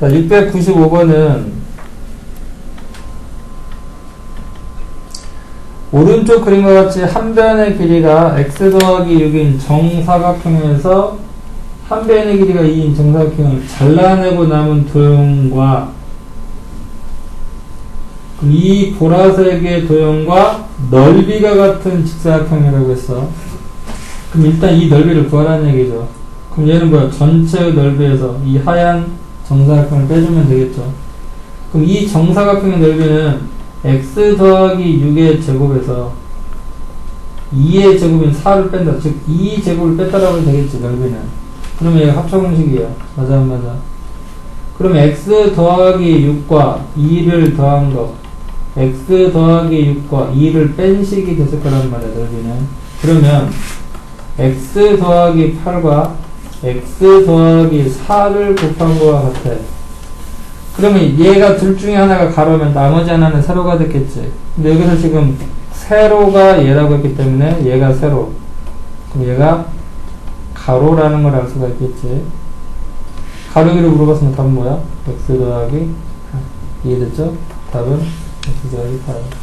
자, 695번은 오른쪽 그림과 같이 한 변의 길이가 x 더하기 6인 정사각형에서 한 변의 길이가 2인 정사각형을 잘라내고 남은 도형과 이 보라색의 도형과 넓이가 같은 직사각형이라고 했어. 그럼 일단 이 넓이를 구하라는 얘기죠. 그럼 얘는 뭐야? 전체의 넓이에서 이 하얀 정사각형을 빼주면 되겠죠. 그럼 이 정사각형의 넓이는 x 더하기 6의 제곱에서 2의 제곱인 4를 뺀다. 즉, 2 제곱을 뺐다라고 해도 되겠지, 넓이는. 그러면 얘가 합쳐공식이야. 맞아, 안 맞아? 그럼 x 더하기 6과 2를 더한 거. x 더하기 6과 2를 뺀 식이 됐을 거란 말이야, 넓이는. 그러면 x 더하기 8과 x 더하기 4를 곱한 거와 같아. 그러면 얘가 둘 중에 하나가 가로면 나머지 하나는 세로가 됐겠지. 근데 여기서 지금 세로가 얘라고 했기 때문에 얘가 세로. 그럼 얘가 가로라는 걸 알 수가 있겠지. 가로기로 물어봤으면 답은 뭐야? x 더하기 2 이해됐죠? 답은 x 더하기 8.